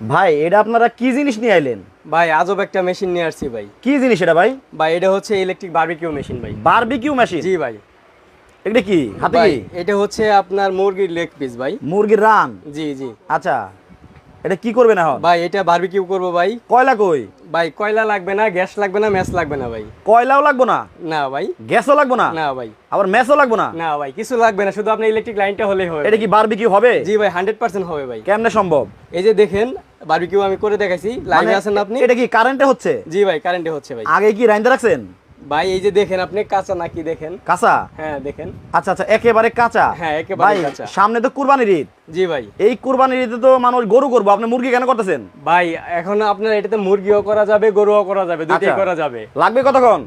ভাই এটা আপনারা কি জিনিস নিয়ে আইলেন? ভাই আজব একটা মেশিন নিয়ে আসছি ভাই। কি জিনিস এটা ভাই? ভাই এটা হচ্ছে ইলেকট্রিক বারবিকিউ মেশিন ভাই। বারবিকিউ মেশিন জি ভাই। এটা কি? হাতে কি? এটা হচ্ছে আপনার মুরগির লেগ পিস ভাই। মুরগির রান? জি জি। আচ্ছা এটা কি করবে না ভাই এটা বারবিকিউ করব ভাই। কয়লা কই? ভাই কয়লা লাগবে না গ্যাস লাগবে না ম্যাচ লাগবে না ভাই। কয়লাও লাগবো না? না ভাই। গ্যাসও লাগবে না? না ভাই। আবার ম্যাচও লাগবো না? না ভাই কিছু লাগবে না শুধু আপনি ইলেকট্রিক লাইনটা হলেই হবে এটা কি বারবিকিউ হবে? জি ভাই হান্ড্রেড পার্সেন্ট হবে ভাই। কেমনে সম্ভব? এই যে দেখেন বারবিকিউ আমি করে দেখাইছি। লাইভে মানে আছেন আপনি? এটা কি কারেন্টে হচ্ছে? জি ভাই কারেন্টে হচ্ছে ভাই। আগে কি রাইন্দা রাখছেন? ভাই এই যে দেখেন আপনি কাঁচা নাকি দেখেন? কাঁচা? হ্যাঁ দেখেন। আচ্ছা আচ্ছা একেবারে কাঁচা? হ্যাঁ, একেবারে কাঁচা। সামনে তো কুরবানির ঈদ। জি ভাই। এই কুরবানির ঈদে তো মানুষ গরু করব আপনি মুরগি কেন করতেছেন? ভাই এখন আপনার এটাতে মুরগিও করা যাবে গরুও করা যাবে দুটোই আচ্ছা। করা যাবে। লাগবে কতক্ষণ?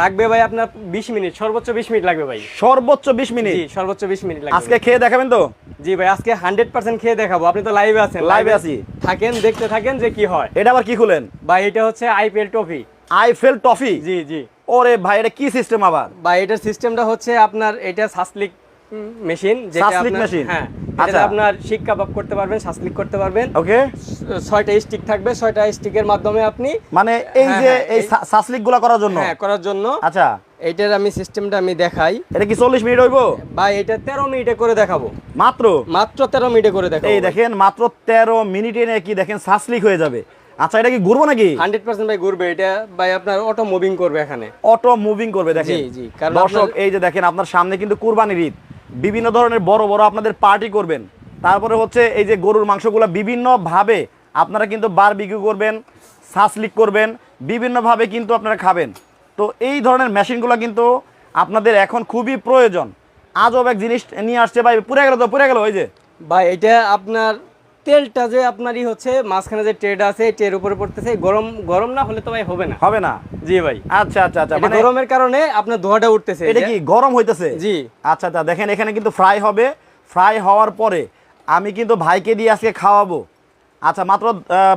লাগবে ভাই আপনার 20 মিনিট সর্বোচ্চ 20 মিনিট লাগবে ভাই। সর্বোচ্চ বিশ মিনিট? জি সর্বোচ্চ 20 মিনিট লাগবে। আজকে খেয়ে দেখাবেন তো? জি ভাই আজকে 100% খেয়ে দেখাবো। আপনি তো লাইভে আছেন। লাইভে আছি। থাকেন দেখতে থাকেন যে কি হয়। এটা আবার কি খুলেন? ভাই এটা হচ্ছে আইপিএল ট্রফি আইপিএল ট্রফি জি জি। ওরে ভাই এটা কি সিস্টেম আবার? ভাই এটার সিস্টেমটা হচ্ছে আপনার এটা সাসলিক মেশিন যেটা machine? হ্যাঁ আচ্ছা। এটা আপনার শিক কাবাব করতে পারবেন করতে পারবেন। ওকে। ছয়টা স্টিক থাকবে ছয়টা স্টিকের মাধ্যমে আপনি মানে এই হ্যাঁ, যে হ্যাঁ, এই এই- গুলা করার জন্য? হ্যাঁ করার জন্য। আচ্ছা। এইটার আমি সিস্টেমটা আমি দেখাই। এটা কি চল্লিশ মিনিট হইব? ভাই এটা তেরো মিনিটে করে দেখাবো। মাত্র? মাত্র তেরো মিনিটে করে দেখাবো এই দেখেন মাত্র তেরো মিনিটে নাকি দেখেন হয়ে যাবে। আচ্ছা এটা কি ঘুরবো নাকি? হান্ড্রেড পার্সেন্ট ভাই ঘুরবে এটা ভাই আপনার অটো মুভিং করবে এখানে। অটো মুভিং করবে দেখেন। জি, জি, কারণ দর্শক এই যে দেখেন আপনার সামনে কিন্তু কুরবানির ঈদ। বিভিন্ন ধরনের বড় বড় আপনাদের পার্টি করবেন। তারপরে হচ্ছে এই যে গরুর মাংসগুলো বিভিন্নভাবে আপনারা কিন্তু বার বিক্রি করবেন সাসলিক করবেন, বিভিন্নভাবে কিন্তু আপনারা খাবেন। তো এই ধরনের মেশিনগুলো কিন্তু আপনাদের এখন খুবই প্রয়োজন। আজব এক জিনিস নিয়ে আসছে ভাই পুরে গেল তো পুরে গেল ওই যে। ভাই, এটা আপনার তেলটা যে আপনারই হচ্ছে মাঝখানে যে ট্রেড আছে ট্রের উপরে পড়তেছে গরম গরম না হলে তো ভাই হবে না। হবে না? জি ভাই। আচ্ছা আচ্ছা আচ্ছা মানে গরমের কারণে আপনার ধোয়াটা উঠতেছে এটা কি গরম হইতেছে? জি। আচ্ছা আচ্ছা দেখেন এখানে কিন্তু ফ্রাই হবে। ফ্রাই হওয়ার পরে আমি কিন্তু ভাইকে দিয়ে আজকে খাওয়াবো। আচ্ছা মাত্র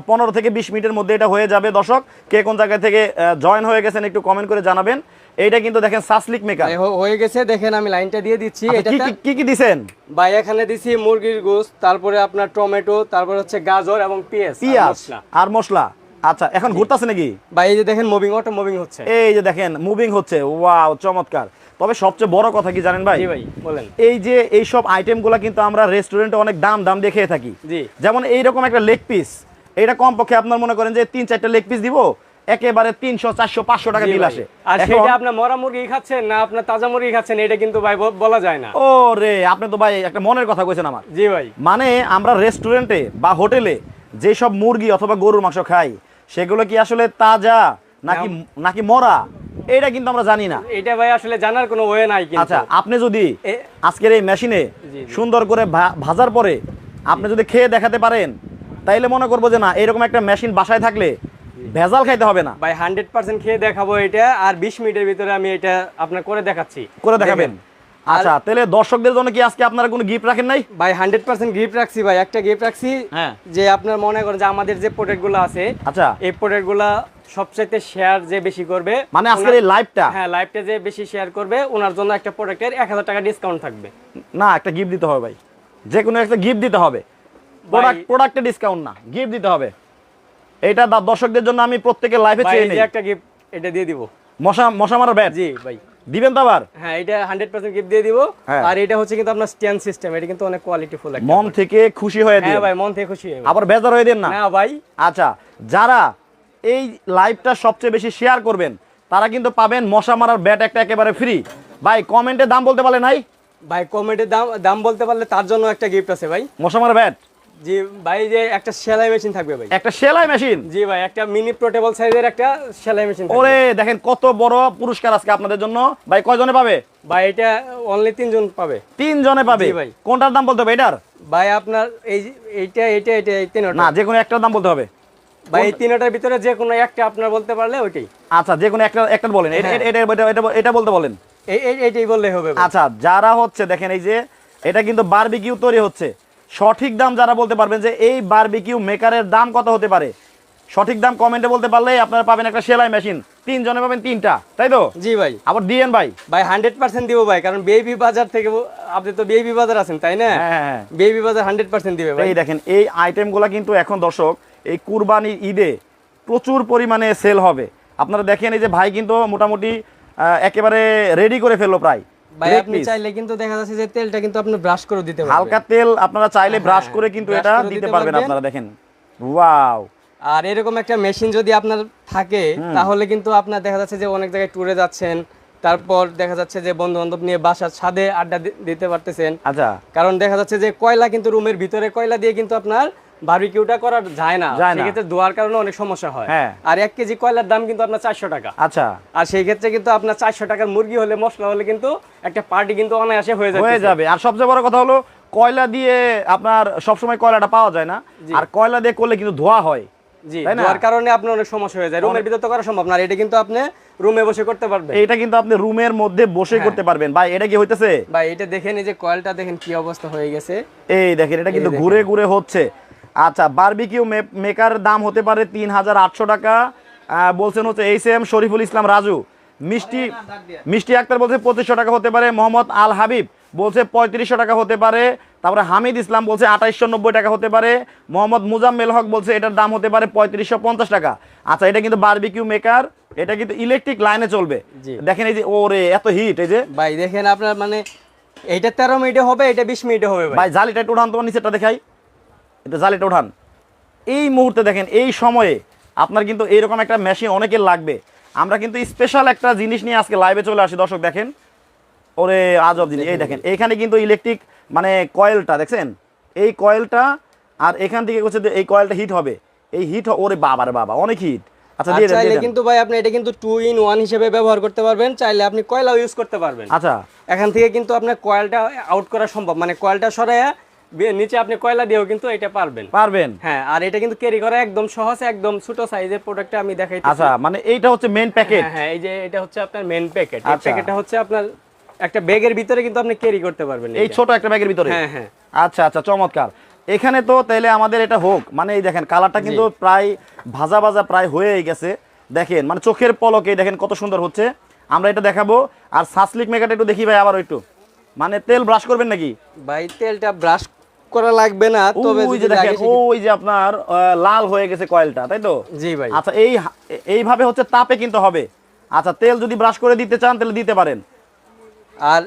পনেরো থেকে বিশ মিনিটের মধ্যে এটা হয়ে যাবে। দর্শক কে কোন জায়গা থেকে জয়েন হয়ে গেছেন একটু কমেন্ট করে জানাবেন। এইটা কিন্তু দেখেন সাসলিক মেকার। হয়ে গেছে দেখেন আমি লাইনটা দিয়ে দিচ্ছি। আচ্ছা, এটা কি কি- দিছেন? ভাই এখানে দিছি মুরগির গোস্ত তারপরে আপনার টমেটো তারপরে হচ্ছে গাজর এবং পেঁয়াজ পিঁয়াজ। আর মশলা। আচ্ছা এখন ঘুরতেছে নাকি? ভাই এই যে দেখেন মুভিং অটো মুভিং হচ্ছে। এই যে দেখেন মুভিং হচ্ছে। ওয়াও চমৎকার। তবে সবচেয়ে বড় কথা কি জানেন ভাই? জি ভাই বলেন। এই যে এইসব আইটেমগুলো কিন্তু আমরা রেস্টুরেন্টে অনেক দাম দাম দিয়ে খেয়ে থাকি। জি। যেমন এইরকম একটা লেগ পিস এটা কমপক্ষে আপনার মনে করেন যে তিন চারটা লেগ পিস দিব। একেবারে তিনশো চারশো পাঁচশো টাকা বিল আসে। আর সেটা আপনার মরা মুরগি খাচ্ছেন না আপনার তাজা মুরগি খাচ্ছেন এটা কিন্তু ভাই বলা যায় না। ও রে আপনি তো ভাই একটা মনের কথা কইছেন আমার। জি ভাই। মানে আমরা রেস্টুরেন্টে বা হোটেলে যেসব মুরগি অথবা গরুর মাংস খাই সেগুলো কি আসলে তাজা নাকি নাকি মরা? এটা কিন্তু আমরা জানি না। এটা ভাই আসলে জানার কোনো ওয়ে নাই কিন্তু। আচ্ছা আপনি যদি আজকের এই মেশিনে। সুন্দর করে ভাজার পরে আপনি যদি খেয়ে দেখাতে পারেন তাইলে মনে করব যে না এরকম একটা মেশিন বাসায় থাকলে ভেজাল খাইতে হবে না। ভাই হান্ড্রেড পার্সেন্ট খেয়ে দেখাবো এটা আর বিশ মিনিটের ভিতরে আমি এটা আপনার করে দেখাচ্ছি। করে দেখাবেন? আচ্ছা তাহলে দর্শকদের জন্য কি আজকে আপনারা কোনো গিফট রাখেন নাই? ভাই হান্ড্রেড পার্সেন্ট গিফট রাখছি ভাই একটা গিফট রাখছি হ্যাঁ। যে আপনার মনে করেন যে আমাদের যে প্রোডাক্টগুলো আছে আচ্ছা। এই প্রোডাক্টগুলা সবচাইতে শেয়ার যে বেশি করবে মানে আজকের এই লাইভটা হ্যাঁ লাইভটা যে বেশি শেয়ার করবে ওনার জন্য একটা প্রোডাক্টের এক হাজার টাকা ডিসকাউন্ট থাকবে। না একটা গিফট দিতে হবে ভাই। যে কোনো একটা গিফট দিতে হবে। প্রোডাক্ট প্রোডাক্টে ডিসকাউন্ট না গিফট দিতে হবে। এটা দা- দর্শকদের জন্য আমি প্রত্যেকের লাইভে চেয়ে এই নেই। একটা গিফট এটা দিয়ে দিব। মশা মশা মারার ব্যাট জি ভাই। দিবেন তো আবার? হ্যাঁ এটা হান্ড্রেড পার্সেন্ট গিফট দিয়ে দিব। হ্যাঁ। আর এটা হচ্ছে কিন্তু আপনার স্ট্যান্ড সিস্টেম এটা কিন্তু অনেক কোয়ালিটি ফুল একটা মন থেকে খুশি হয়ে দিন। হ্যাঁ ভাই মন থেকে খুশি হবে আবার বেজার হয়ে দিন না? না ভাই। আচ্ছা যারা এই লাইভটা সবচেয়ে বেশি শেয়ার করবেন তারা কিন্তু পাবেন মশা মারার ব্যাট একটা একেবারে ফ্রি ভাই কমেন্টে দাম বলতে পারলে নাই? ভাই কমেন্টের দাম দাম বলতে পারলে তার জন্য একটা গিফট আছে ভাই। মশা মারার ব্যাট জি ভাই যে একটা সেলাই মেশিন থাকবে ভাই। একটা সেলাই মেশিন? জি ভাই একটা মিনি পোর্টেবল সাইজের একটা সেলাই মেশিন ওরে দেখেন কত বড় পুরস্কার আজকে আপনাদের জন্য। ভাই কয়জনে পাবে? ভাই এটা অনলি তিনজন পাবে। তিন জনে পাবে ভাই। কোনটার দাম বলতে হবে এটার? ভাই আপনার এই এইটা এই তিনটা না যে কোনো একটার দাম বলতে হবে। ভাই এই তিনটার ভিতরে যে কোনো একটা আপনার বলতে পারলে ওইটাই। আচ্ছা যে কোনো একটা একটা বলেন। এটা- হ্যাঁ। এটা এটা- এটা এটা বলতে বলেন। এই এই- এইটাই বললে হবে আচ্ছা যারা হচ্ছে দেখেন এই যে এটা কিন্তু বারবিকিউ তৈরি হচ্ছে। সঠিক দাম যারা বলতে পারবেন যে এই বারবিকিউ মেকারের দাম কত হতে পারে? সঠিক দাম কমেন্টে বলতে পারলে আপনারা পাবেন একটা সেলাই মেশিন তিনজনে পাবেন তিনটা তাই তো? জি ভাই। আবার দিয়েন ভাই? ভাই হান্ড্রেড পার্সেন্ট দিব ভাই কারণ বেবি বাজার থেকে আপনি তো বেবি বাজার আছেন তাই না? হ্যাঁ, হ্যাঁ, হ্যাঁ। বেবি বাজার হান্ড্রেড পার্সেন্ট দিবে ভাই। এই দেখেন এই আইটেমগুলো কিন্তু এখন দর্শক এই কুরবানির ঈদে প্রচুর পরিমাণে সেল হবে। আপনারা দেখেন এই যে ভাই কিন্তু মোটামুটি একেবারে রেডি করে ফেলল প্রায়। ভাই আপনি চাইলে কিন্তু দেখা যাচ্ছে যে তেলটা কিন্তু আপনি ব্রাশ করে দিতে পারবেন। হালকা তেল আপনারা চাইলে ব্রাশ হ্যাঁ, করে কিন্তু এটা দিতে দিতে পারবেন পারবেন। আপনারা দেখেন। ওয়াও আর এরকম একটা মেশিন যদি আপনার থাকে তাহলে কিন্তু আপনার দেখা যাচ্ছে যে অনেক জায়গায় ট্যুরে যাচ্ছেন তারপর দেখা যাচ্ছে যে বন্ধু বান্ধব নিয়ে বাসার ছাদে আড্ডা দিতে পারতেছেন। আচ্ছা। কারণ দেখা যাচ্ছে যে কয়লা কিন্তু রুমের ভিতরে কয়লা দিয়ে কিন্তু আপনার বারবিকিউটা করা যায় না। যায় না। সেক্ষেত্রে ধোয়ার কারণে অনেক সমস্যা হয়। হ্যাঁ। আর এক কেজি কয়লার দাম কিন্তু আপনার চারশো টাকা। আচ্ছা। আর সেই ক্ষেত্রে কিন্তু আপনার চারশো টাকার মুরগি হলে মশলা হলে কিন্তু একটা পার্টি কিন্তু অনায়াসে হয়ে যাবে হয়ে যাবে। আর সবচেয়ে বড় কথা হলো কয়লা দিয়ে আপনার সবসময় কয়লাটা পাওয়া যায় না। আর কয়লা দিয়ে করলে কিন্তু ধোয়া হয়। জি ধোয়ার কারণে আপনার অনেক সমস্যা হয়ে যায়। রুমের ভিতর তো করা সম্ভব না। এটা কিন্তু আপনি রুমে বসে করতে পারবেন। এইটা কিন্তু আপনি রুমের মধ্যে বসে। করতে পারবেন। ভাই এটা কি হইতেছে? ভাই এটা দেখেন এই যে কয়েলটা দেখেন কি অবস্থা গেছে। এই দেখেন এটা কিন্তু ঘুরে ঘুরে হচ্ছে। আচ্ছা বারবিকিউ মেকার দাম হতে পারে তিন হাজার আটশো টাকা। বলছেন হচ্ছে এইচ এম শরীফুল ইসলাম রাজু। মিষ্টি মিষ্টি আক্তার বলছে পঁচিশশো টাকা হতে পারে মোহাম্মদ আল হাবিব বলছে পঁয়ত্রিশশো টাকা হতে পারে তারপরে হামিদ ইসলাম বলছে আঠাইশশো নব্বই টাকা হতে পারে মোহাম্মদ মুজাম্মেল হক বলছে এটার দাম হতে পারে পঁয়ত্রিশশো পঞ্চাশ টাকা। আচ্ছা এটা কিন্তু বারবিকিউ মেকার এটা কিন্তু ইলেকট্রিক লাইনে চলবে। দেখেন এই যে ওরে এত হিট এই যে। ভাই দেখেন আপনার মানে এটা তেরো মিনিটে হবে এটা বিশ মিনিটে হবে ভাই। জালিটা একটু উঠান তোমার নিচেরটা দেখাই। এটা জালিটা উঠান। এই মুহূর্তে দেখেন এই সময়ে আপনার কিন্তু এইরকম একটা মেশিন অনেকের লাগবে। আমরা কিন্তু স্পেশাল একটা জিনিস নিয়ে আজকে লাইভে চলে আসি। দর্শক দেখেন। ওরে আজব জিনিস। এই দেখেন এইখানে কিন্তু ইলেকট্রিক মানে কয়েলটা দেখছেন? এই কয়েলটা আর এখান থেকে হচ্ছে যে এই কয়েলটা হিট হবে। এই হিট ওরে বাবার বাবা অনেক হিট আচ্ছা দিয়ে চাইলে কিন্তু ভাই আপনি এটা কিন্তু টু ইন ওয়ান হিসেবে ব্যবহার করতে পারবেন। চাইলে আপনি কয়লাও ইউজ করতে পারবেন। আচ্ছা। এখান থেকে কিন্তু আপনার কয়েলটা আউট করা সম্ভব। মানে কয়েলটা সরাইয়া বে- নিচে আপনি কয়লা দিয়েও কিন্তু এটা পারবেন। পারবেন? হ্যাঁ আর এটা কিন্তু ক্যারি করা একদম সহজ একদম ছোট সাইজের প্রোডাক্টটা আমি দেখাই আচ্ছা মানে এইটা হচ্ছে মেন প্যাকেট হ্যাঁ এই যে এটা হচ্ছে আপনার মেন প্যাকেট এই আচ্ছা। প্যাকেটটা হচ্ছে আপনার একটা ব্যাগের ভিতরে কিন্তু আপনি ক্যারি করতে পারবেন এই ছোট একটা ব্যাগের ভিতরে? হ্যাঁ হ্যাঁ। আচ্ছা আচ্ছা চমৎকার। এখানে তো তাইলে আমাদের এটা হোক মানে এই দেখেন কালারটা কিন্তু প্রায় ভাজা ভাজা প্রায় হয়েই গেছে। দেখেন মানে চোখের পলকে দেখেন কত সুন্দর হচ্ছে। আমরা এটা দেখাবো আর সাসলিক মেকাটা একটু দেখি ভাই আবার একটু। মানে তেল ব্রাশ করবেন নাকি? ভাই তেলটা ব্রাশ করা লাগবে না তবে ওই যে দেখেন ওই যে আপনার লাল হয়ে গেছে কয়েলটা তাই তো? জি ভাই। আচ্ছা এই এইভাবে হচ্ছে তাপে কিন্তু হবে। আচ্ছা তেল যদি ব্রাশ করে দিতে চান তাহলে দিতে পারেন। আর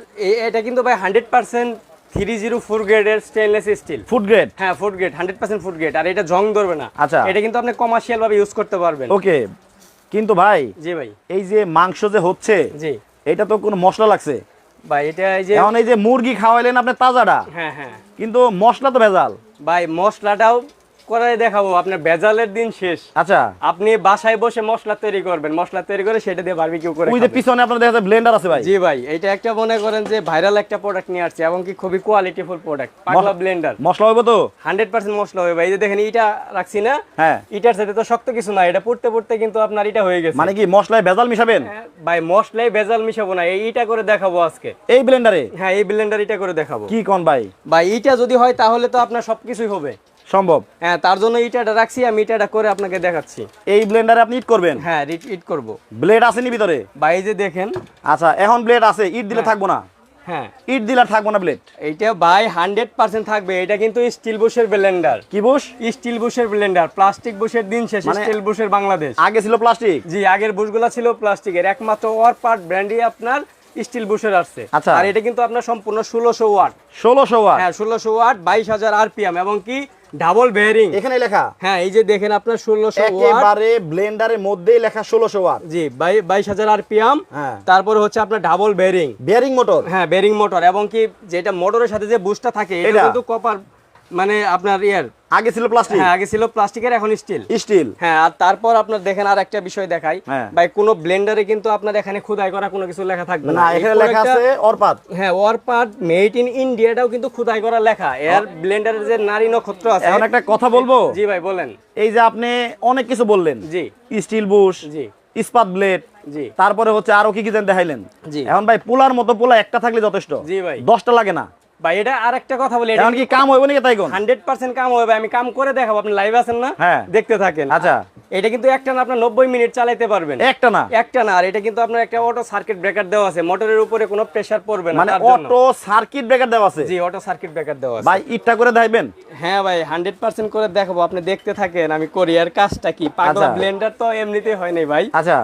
এটা কিন্তু ভাই hundred percent three zero four গ্রেডের স্টেনলেস স্টিল ফুড গ্রেড হ্যাঁ food grade hundred percent food grade আর এটা জং ধরবে না। আচ্ছা। এটা কিন্তু আপনি কমার্শিয়াল ভাবে ইউজ করতে পারবেন। ওকে কিন্তু ভাই জি ভাই। এই যে মাংস যে হচ্ছে জি। এটা তো কোনো মশলা লাগছে। ভাই এটা এই যে এখন এই যে মুরগি খাওয়াইলেন আপনি তাজাটা। হ্যাঁ হ্যাঁ। কিন্তু মশলা তো ভেজাল। ভাই মশলাটাও করে দেখাবো আপনার বেজালের দিন শেষ। আচ্ছা। আপনি বাসায় বসে মশলা তৈরি করবেন মশলা তৈরি করে সেটা দিয়ে বারবিকিউ করে ওই যে পিছনে আপনার দেখা যাচ্ছে ব্লেন্ডার আছে ভাই। জি ভাই এটা একটা মনে করেন যে ভাইরাল একটা প্রোডাক্ট নিয়ে আসছে এবং কি খুবই কোয়ালিটিফুল প্রোডাক্ট পাগলা ব্লেন্ডার মশলা হইব তো? হান্ড্রেড পার্সেন্ট মশলা হবে ভাই এই যে দেখেন ইটা রাখছি না হ্যাঁ। ইটার সাথে তো শক্ত কিছু না এটা পড়তে পড়তে কিন্তু আপনার এটা হয়ে গেছে। মানে কি মশলায় ভেজাল মিশাবেন? হ্যাঁ, ভাই মশলাই বেজাল মিশাবো না এই ইটা করে দেখাবো আজকে। এই ব্লেন্ডারে হ্যাঁ এই ব্লেন্ডার এটা করে দেখাবো। কি কোন ভাই? ভাই এটা যদি হয় তাহলে তো আপনার সবকিছুই হবে। সম্ভব। হ্যাঁ তার জন্য ইটাটা রাখছি আমি ইটাটা করে আপনাকে দেখাচ্ছি। এই ব্লেন্ডারে আপনি ইট করবেন? হ্যাঁ ইট করব। ব্লেড আসেনি ভিতরে? ভাই যে দেখেন। আচ্ছা এখন ব্লেড আছে ইট দিলে থাকব না? হ্যাঁ। ইট দিলে থাকব না ব্লেড এইটা ভাই হান্ড্রেড পার্সেন্ট থাকবে এটা কিন্তু স্টিল বুশের ব্লেন্ডার কি বুশ স্টিল বুশের ব্লেন্ডার প্লাস্টিক বুশের দিন শেষ স্টিল বুশের বাংলাদেশ। আগে ছিল প্লাস্টিক জি আগের বুশগুলা ছিল প্লাস্টিকের একমাত্র ওয়ার পার্ট ব্র্যান্ডই আপনার স্টিল বুশের আসছে। আচ্ছা। আর এটা কিন্তু আপনার সম্পূর্ণ ষোলোশো ওয়াট। ষোলোশো ওয়াট? হ্যাঁ ষোলোশো ওয়াট বাইশ হাজার আরপিএম এবং কি ডাবল বেয়ারিং। এখানে লেখা। হ্যাঁ এই যে দেখেন আপনার ষোলোশো ওয়াট। একেবারে ব্লেন্ডারের মধ্যেই লেখা ষোলোশো ওয়াট। জি বাই- বাইশ হাজার আরপিএম। হ্যাঁ। তারপরে হচ্ছে আপনার ডাবল বেয়ারিং। Bearing motor. হ্যাঁ বেয়ারিং মোটর। এবং কি যেটা মোটরের সাথে যে বুস্টটা থাকে এটা? কিন্তু কপার মানে আপনার ইয়ার আগে ছিল প্লাস্টিক হ্যাঁ আগে ছিল প্লাস্টিকের এখন স্টিল স্টিল হ্যাঁ আর তারপর আপনার দেখেন আর একটা বিষয় দেখাই। হ্যাঁ। ভাই কোনো ব্লেন্ডারে কিন্তু আপনার এখানে খোদাই করা কোনো কিছু লেখা থাকবে না। এখানে লেখা আছে অরপাত হ্যাঁ ওয়ারপার্ট মেড ইন ইন্ডিয়াটাও কিন্তু খোদাই করা লেখা। এর ব্লেন্ডারের যে নারী নক্ষত্র আছে। এখন একটা কথা বলব? জি ভাই বলেন। এই যে আপনি অনেক কিছু বললেন। জি। স্টিল বুশ জি। ইস্পাত ব্লেড জি। তারপরে হচ্ছে আরও কি কি দেখাইলেন। জি। এখন ভাই পোলার মতো পোলা একটা থাকলে যথেষ্ট। জি ভাই। দশটা লাগে না। ভাই এটা আর একটা কথা বলি এখন কি কাম হইব নাকি তাই কোন হান্ড্রেড পার্সেন্ট কাম হবে আমি কাম করে দেখাবো আপনি লাইভ আছেন না? হ্যাঁ। দেখতে থাকেন। আচ্ছা। এটা কিন্তু একটা না আপনার নব্বই মিনিট চালাইতে পারবেন। একটা না? একটা না আর এটা কিন্তু আপনার একটা অটো সার্কিট ব্রেকার দেওয়া আছে মোটরের উপরে কোনো প্রেসার পড়বে না মানে অটো সার্কিট ব্রেকার দেওয়া আছে? জি অটো সার্কিট ব্রেকার দেওয়া আছে। ভাই ইটটা করে দেখাইবেন হ্যাঁ ভাই হান্ড্রেড পার্সেন্ট করে দেখাবো আপনি দেখতে থাকেন আমি করি আর কাজটা কি? পাগলা আচ্ছা। ব্লেন্ডার তো এমনিতেই হয় নাই ভাই। আচ্ছা।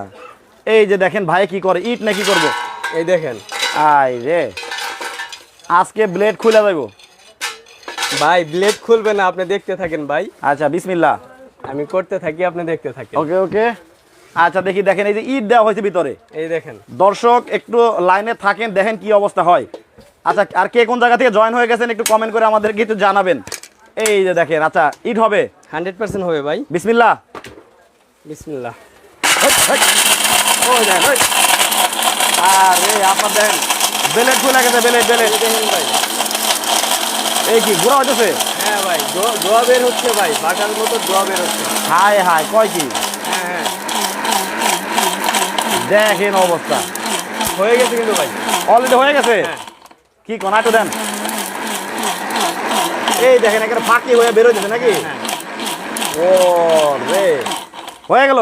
এই যে দেখেন ভাই কি করে ইট না কি করব? এই দেখেন। আই রে। আজকে ব্লেড খুলে যাইবো ভাই ব্লেড খুলবে না আপনি দেখতে থাকেন ভাই। আচ্ছা বিসমিল্লা আমি করতে থাকি আপনি দেখতে থাকেন। ওকে ওকে। আচ্ছা দেখি দেখেন এই যে ইট দেওয়া হয়েছে ভিতরে। এই দেখেন। দর্শক একটু লাইনে থাকেন দেখেন কি অবস্থা হয়। আচ্ছা আর কে কোন জায়গা থেকে জয়েন হয়ে গেছেন একটু কমেন্ট করে আমাদেরকে একটু জানাবেন। এই যে দেখেন আচ্ছা ইট হবে। হান্ড্রেড পার্সেন্ট হবে ভাই। বিসমিল্লা দেখেন, আরে আপনার দেখেন বেলেট খুলে গেছে বেলেট বেলেট ভাই। এই কি ঘোরা হইতেছে? হ্যাঁ ভাই দো- বের হচ্ছে ভাই বাটার মতো বের হচ্ছে। হাই হাই কয় কি? হ্যাঁ হ্যাঁ। দেখেন অবস্থা। হয়ে গেছে কিন্তু ভাই। অলরেডি হয়ে গেছে? হ্যাঁ। কি কোন একটু দেন? এই দেখেন এখানে ফাঁকি হয়ে বেরোচ্ছে নাকি? হ্যাঁ। ও রে। হয়ে গেল?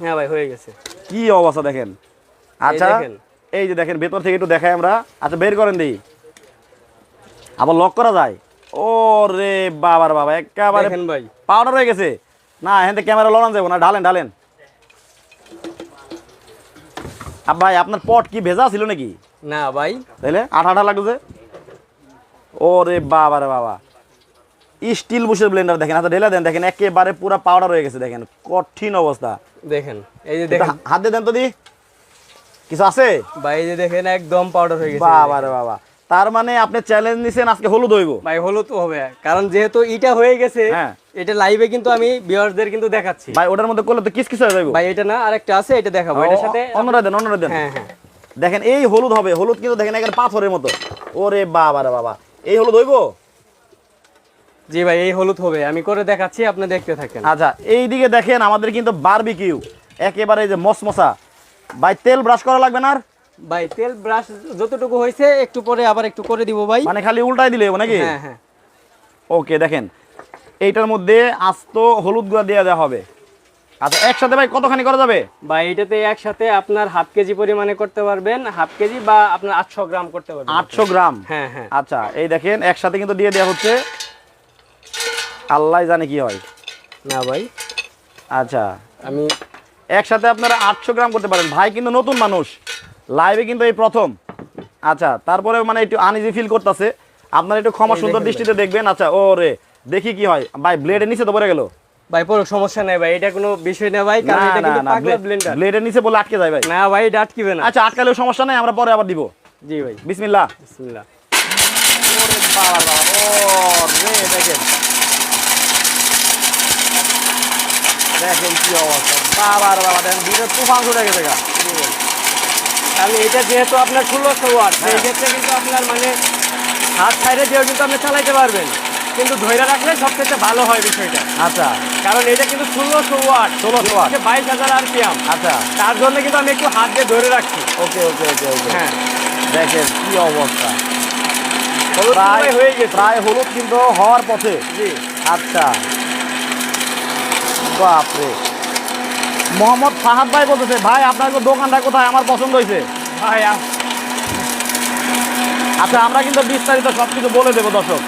হ্যাঁ ভাই হয়ে গেছে। কি অবস্থা দেখেন? আচ্ছা। এই যে দেখেন ভেতর থেকে একটু দেখাই আমরা। আচ্ছা বের করেন দিই। আবার লক করা যায়? ও রে বাবার বাবা একেবারে ভাই। পাউডার হয়ে গেছে। না এখান থেকে ক্যামেরা লড়ান যাব না ঢালেন ঢালেন। ভাই আপনার পট কি ভেজা ছিল নাকি? না ভাই। তাইলে আঠা আঠা লাগছে ও রে বাবা। রে বাবা স্টিল বুশের ব্লেন্ডার দেখেন আচ্ছা ঢেলে দেন দেখেন একেবারে পুরো পাউডার হয়ে গেছে দেখেন। কঠিন অবস্থা। দেখেন এই যে দেখেন। হাত দিয়ে দেন তো দি। কিছু আছে? ভাই যে দেখেন একদম পাউডার হয়ে গেছে। বাবা রে বাবা। তার মানে আপনি চ্যালেঞ্জ নিছেন আজকে হলুদ হইব। ভাই হলো তো হবে। কারণ যেহেতু এটা হয়ে গেছে হ্যাঁ। এটা লাইভে কিন্তু আমি ভিউয়ারদের কিন্তু দেখাচ্ছি। ভাই ওটার মধ্যে করলে তো কিস কিস হয়ে যাইব। ভাই এটা না আরেকটা আছে এটা দেখাবো। এটার সাথে অন্যরা দেন অন্যরা দেন। হ্যাঁ হ্যাঁ। দেখেন এই হলুদ হবে। হলুদ কিন্তু দেখেন একেবারে পাথরের মতো। ওরে বাবা রে বাবা। এই হলুদ হইব? জি ভাই এই হলুদ হবে। আমি করে দেখাচ্ছি আপনি দেখতে থাকেন। আচ্ছা এই দিকে দেখেন আমাদের কিন্তু বারবিকিউ একেবারে এই যে মসমসা ভাই তেল ব্রাশ করা লাগবে না আর? ভাই তেল ব্রাশ যতটুকু হয়েছে একটু পরে আবার একটু করে দিব ভাই। মানে খালি উল্টাই দিলে নাকি? হ্যাঁ হ্যাঁ। ওকে দেখেন। এইটার মধ্যে আস্ত হলুদ গুঁড়া দিয়ে দেওয়া হবে। আচ্ছা একসাথে ভাই কতখানি করা যাবে? ভাই এটাতে একসাথে আপনার হাফ কেজি পরিমাণে করতে পারবেন। হাফ কেজি বা আপনার আটশো গ্রাম করতে পারবেন। আটশো গ্রাম? হ্যাঁ হ্যাঁ। আচ্ছা এই দেখেন একসাথে কিন্তু দিয়ে দেওয়া হচ্ছে। আল্লাহ জানে কি হয়। না ভাই। আচ্ছা। আমি একসাথে আপনারা আটশো গ্রাম করতে পারেন। ভাই কিন্তু নতুন মানুষ। লাইভে কিন্তু এই প্রথম। আচ্ছা তারপরে মানে একটু আনইজি ফিল করতেছে। আপনারা একটু ক্ষমা সুন্দর দৃষ্টিতে দেখবেন। আচ্ছা ও রে দেখি কি হয়। ভাই ব্লেডের নিচে তো পড়ে গেল। ভাই পুরো সমস্যা নাই ভাই। এটা কোনো বিষয় না ভাই কারণ এটা কিন্তু পাগলা ব্লেন্ডার ব্লেডের নিচে বলে আটকে যায় ভাই। না ভাই এটা আটকিবে না। আচ্ছা আটকালেও সমস্যা নাই আমরা পরে আবার দিব। জি ভাই। বিসমিল্লাহ। বিসমিল্লাহ। ওরে বাবা ও রে দেখেন। দেখেন কি অবস্থা। বাবা বাবা দেখেন দুটো তুফান ছুটে গেছে গা। তাহলে এটা যেহেতু আপনার ষোলোশো ওয়াট সেই হ্যাঁ। ক্ষেত্রে কিন্তু আপনার মানে হাত সাইডে দিয়েও কিন্তু আপনি চালাইতে পারবেন। কিন্তু ধৈর্য রাখলে সবথেকে ভালো হয় বিষয়টা। আচ্ছা। কারণ এটা কিন্তু ষোলোশো ওয়াট। 1600 watt। বাইশ হাজার আর পিএম আচ্ছা। তার জন্য কিন্তু আমি একটু হাত দিয়ে ধরে রাখছি। ওকে ওকে ওকে ওকে। হ্যাঁ। দেখেন কি অবস্থা। প্রায় হয়ে গেছে। প্রায় হলুদ কিন্তু হওয়ার পথে। জি। আচ্ছা। বাপরে। মোহাম্মদ ফাহাদ ভাই বলতেছে ভাই আপনার তো দোকানটা কোথায়? আমার পছন্দ হয়েছে। ভাই আচ্ছা আমরা কিন্তু বিস্তারিত সব কিছু বলে দেবো দর্শক।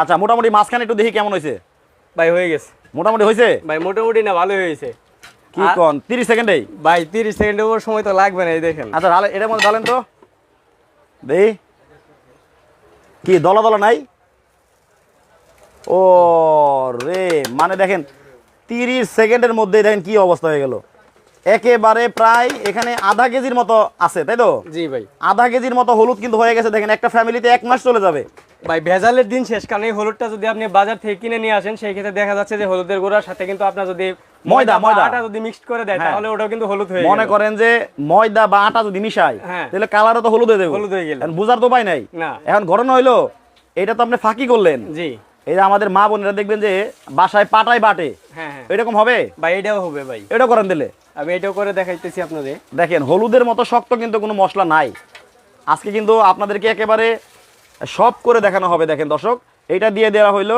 আচ্ছা মোটামুটি মাঝখানে একটু দেখি কেমন হয়েছে। ভাই হয়ে গেছে। মোটামুটি হয়েছে? ভাই মোটামুটি না ভালো হয়েছে। কি কন? তিরিশ সেকেন্ডেই? ভাই তিরিশ সেকেন্ডের উপর সময় তো লাগবে না এই দেখেন। আচ্ছা তাহলে এটার মধ্যে ঢালেন তো। দেই। কি দলা দলা নাই? ও রে মানে দেখেন তিরিশ সেকেন্ডের মধ্যেই দেখেন কি অবস্থা হয়ে গেল একেবারে প্রায় এখানে আধা কেজির মতো আছে তাই তো জি ভাই আধা কেজির মতো হলুদ কিন্তু হয়ে গেছে দেখেন একটা ফ্যামিলিতে এক মাস চলে যাবে ভাই ভেজালের দিন শেষ কারণ এই হলুদটা যদি আপনি বাজার থেকে কিনে নিয়ে আসেন সেই ক্ষেত্রে দেখা যাচ্ছে যে হলুদের গুঁড়ার সাথে কিন্তু আপনার যদি ময়দা, ময়দা। আটা যদি মিক্সড করে দেয় হ্যাঁ। তাহলে ওটাও কিন্তু হলুদ হয়ে মনে করেন যে ময়দা বা আটা যদি মিশায় হ্যাঁ। তাহলে কালারও তো হলুদ হয়ে যাবে হলুদ হয়ে গেল। এখন বুঝার তো উপায় নাই না। এখন ঘটনা হইল এটা তো আপনি ফাঁকি করলেন জি এই যে আমাদের মা বোনেরা দেখবেন যে বাসায় পাটায় বাটে। হ্যাঁ হ্যাঁ। এরকম হবে? ভাই এটাও হবে ভাই। এটা করেন দিলে। আমি এটাও করে দেখাইতেছি আপনাদের। দেখেন হলুদের মতো শক্ত কিন্তু কোনো মশলা নাই। আজকে কিন্তু আপনাদেরকে একেবারে সব করে দেখানো হবে দেখেন দর্শক। এটা দিয়ে দেওয়া হইল।